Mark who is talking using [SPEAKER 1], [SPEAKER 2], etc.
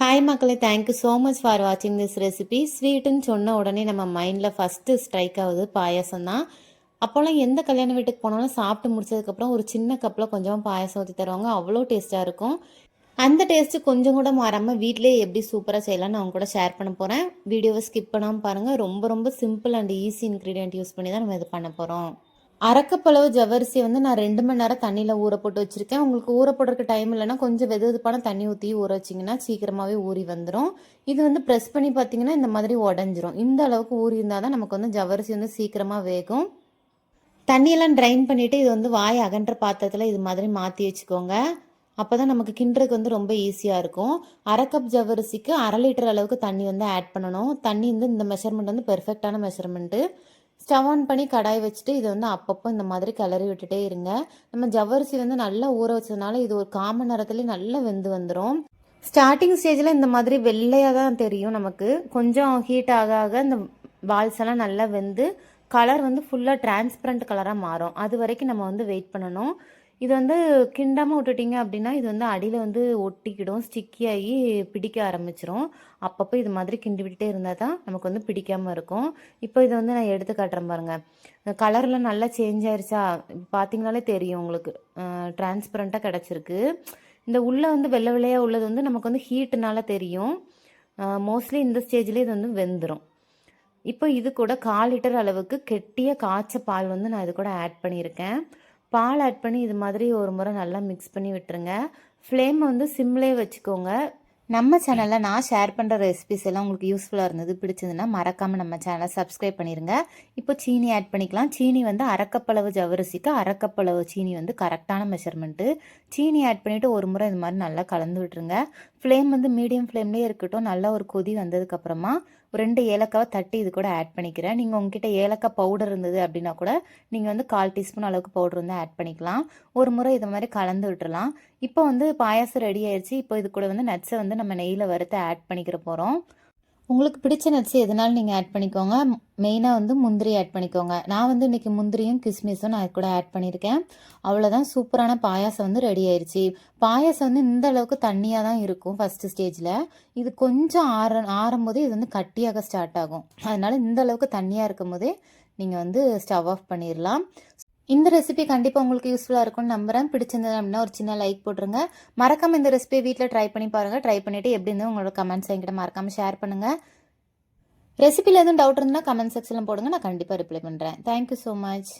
[SPEAKER 1] Hi மக்களே. Thank you so much for வாட்சிங் this recipe ஸ்வீட்டுன்னு சொன்ன உடனே நம்ம மைண்டில் ஃபஸ்ட்டு ஸ்ட்ரைக் ஆகுது. பாயாசம் தான். அப்போல்லாம் எந்த கல்யாண வீட்டுக்கு போனாலும் சாப்பிட்டு முடிச்சதுக்கப்புறம் ஒரு சின்ன கப்பில் கொஞ்சமாக பாயாசம் ஊற்றி தருவாங்க. அவ்வளோ டேஸ்ட்டாக இருக்கும். அந்த டேஸ்ட்டு கொஞ்சம் கூட மாறாமல் வீட்டிலே எப்படி சூப்பராக செய்யலாம்னு அவங்க கூட ஷேர் பண்ண போகிறேன் வீடியோவை ஸ்கிப் பண்ணாமல் பாருங்கள் ரொம்ப ரொம்ப simple and easy ingredient use பண்ணி தான் நம்ம இது பண்ண போகிறோம் அரைக்கப்பளவு ஜவ்வரிசியை வந்து நான் ரெண்டு மணி நேரம் தண்ணியில் ஊற போட்டு வச்சுருக்கேன். உங்களுக்கு ஊற போடுறதுக்கு டைம் இல்லைன்னா கொஞ்சம் வெது வெதுப்பான தண்ணி ஊற்றி ஊற வச்சிங்கன்னா சீக்கிரமாகவே ஊறி வந்துடும் இது வந்து ப்ரெஸ் பண்ணி பார்த்தீங்கன்னா இந்த மாதிரி உடஞ்சிரும். இந்த அளவுக்கு ஊறி இருந்தால் தான் நமக்கு வந்து ஜவ்வரிசி வந்து சீக்கிரமாக வேகும். தண்ணியெல்லாம் ட்ரைன் பண்ணிவிட்டு இது வந்து வாய் அகன்ற பாத்திரத்தில் இது மாதிரி மாற்றி வச்சுக்கோங்க. அப்போ தான் நமக்கு கிண்டுறதுக்கு வந்து ரொம்ப ஈஸியாக இருக்கும். அரை கப் ஜவ்வரிசிக்கு அரை லிட்டர் அளவுக்கு தண்ணி வந்து ஆட் பண்ணணும். தண்ணி வந்து இந்த மெஷர்மெண்ட் வந்து பெர்ஃபெக்டான மெஷர்மெண்ட்டு ஸ்டவ் ஆன் பண்ணி கடாய் வச்சுட்டு இதை வந்து அப்பப்போ இந்த மாதிரி கிளறி விட்டுட்டே இருங்க. நம்ம ஜவ்வரிசி வந்து நல்லா ஊற வச்சதுனால இது ஒரு காமன் நேரத்துலேயே நல்லா வெந்து வந்துடும் ஸ்டார்டிங் ஸ்டேஜில் இந்த மாதிரி வெள்ளையாக தான் தெரியும் நமக்கு. கொஞ்சம் ஹீட் ஆக ஆக இந்த பால்ஸ் எல்லாம் நல்லா வெந்து கலர் வந்து ஃபுல்லாக டிரான்ஸ்பரண்ட் கலராக மாறும். அது வரைக்கும் நம்ம வந்து வெயிட் பண்ணணும். இது வந்து கிண்டாமல் விட்டுட்டிங்க அப்படின்னா இது வந்து அடியில் வந்து ஒட்டிக்கிடும் ஸ்டிக்கி ஆகி பிடிக்க ஆரம்பிச்சிரும். அப்பப்போ இது மாதிரி கிண்டி விட்டுட்டே இருந்தால் தான் நமக்கு வந்து பிடிக்காமல் இருக்கும். இப்போ இதை வந்து நான் எடுத்து காட்டுறேன் பாருங்கள் கலரெலாம் நல்லா சேஞ்ச் ஆயிடுச்சா பார்த்தீங்கனாலே தெரியும் உங்களுக்கு. டிரான்ஸ்பரண்ட்டாக கிடச்சிருக்கு. இந்த உள்ளே வந்து வெள்ளை வெள்ளையாக உள்ளது வந்து நமக்கு வந்து ஹீட்டுனால தெரியும். மோஸ்ட்லி இந்த ஸ்டேஜ்லேயே இது வந்து வெந்துடும் இப்போ இது கூட கால் லிட்டர் அளவுக்கு கெட்டிய காய்ச்ச பால் வந்து நான் இது கூட ஆட் பண்ணியிருக்கேன். பால் ஆட் பண்ணி இது மாதிரி ஒரு முறை நல்லா மிக்ஸ் பண்ணி விட்டுருங்க. ஃப்ளேம் வந்து சிம்லே வச்சுக்கோங்க. நம்ம சேனலில் நான் ஷேர் பண்ணுற ரெசிபிஸ் எல்லாம் உங்களுக்கு யூஸ்ஃபுல்லாக இருந்தது பிடிச்சதுன்னா மறக்காமல் நம்ம சேனலை சப்ஸ்கிரைப் பண்ணிடுங்க இப்போ சீனி ஆட் பண்ணிக்கலாம். சீனி வந்து அரைக்கப்பளவு ஜவரிசிக்கு அரைக்கப்பளவு சீனி வந்து கரெக்டான மெஷர்மெண்ட்டு சீனி ஆட் பண்ணிவிட்டு ஒரு முறை இது மாதிரி நல்லா கலந்து விட்டுருங்க. ஃப்ளேம் வந்து மீடியம் ஃப்ளேம்லேயே இருக்கட்டும். நல்லா ஒரு கொதி வந்ததுக்கப்புறமா ஒரு ரெண்டு ஏலக்காவை தட்டி இது கூட ஆட் பண்ணிக்கிறேன். நீங்கள் உங்ககிட்ட ஏலக்காய் பவுடர் இருந்தது அப்படின்னா கூட நீங்கள் வந்து கால் டீஸ்பூன் அளவுக்கு பவுடர் வந்து ஆட் பண்ணிக்கலாம். ஒரு முறை இது மாதிரி கலந்து விட்டுறலாம். இப்போ வந்து பாயாசம் ரெடி ஆயிடுச்சு. இப்போ இது கூட வந்து நட்ஸை வந்து நம்ம நெய்யில் வறுத்து ஆட் பண்ணிக்கிற போகிறோம் உங்களுக்கு பிடிச்ச நட்ஸ் எதனாலும் நீங்கள் ஆட் பண்ணிக்கோங்க. மெயினாக வந்து முந்திரி ஆட் பண்ணிக்கோங்க. நான் வந்து இன்றைக்கி முந்திரியும் கிஸ்மிஸும் நான் கூட ஆட் பண்ணியிருக்கேன். அவ்வளோதான் சூப்பரான பாயாசம் வந்து ரெடி ஆயிடுச்சு பாயாசம் வந்து இந்த அளவுக்கு தண்ணியாக தான் இருக்கும் ஃபஸ்ட்டு ஸ்டேஜில் இது கொஞ்சம் ஆற ஆறும் போதே இது வந்து கட்டியாக ஸ்டார்ட் ஆகும். அதனால் இந்த அளவுக்கு தண்ணியாக இருக்கும் போதே நீங்கள் வந்து ஸ்டவ் ஆஃப் பண்ணிடலாம் இந்த ரெசிபி கண்டிப்பாக உங்களுக்கு யூஸ்ஃபுல்லாக இருக்கும்னு நம்புகிறேன் பிடிச்சிருந்தது அப்படின்னா ஒரு சின்ன லைக் போட்டுருங்க. மறக்காமல் இந்த ரெசிபியை வீட்டில் ட்ரை பண்ணி பாருங்கள் ட்ரை பண்ணிவிட்டு எப்படி இருந்தால் உங்களோட கமெண்ட்ஸ் என்கிட்ட மறக்காமல் ஷேர் பண்ணுங்கள் ரெசிபியில் எதுவும் டவுட் இருந்தால் கமெண்ட் செக்ஷனில் போடுங்க. நான் கண்டிப்பாக ரிப்ளை பண்ணுறேன் தேங்க்யூ ஸோ மச்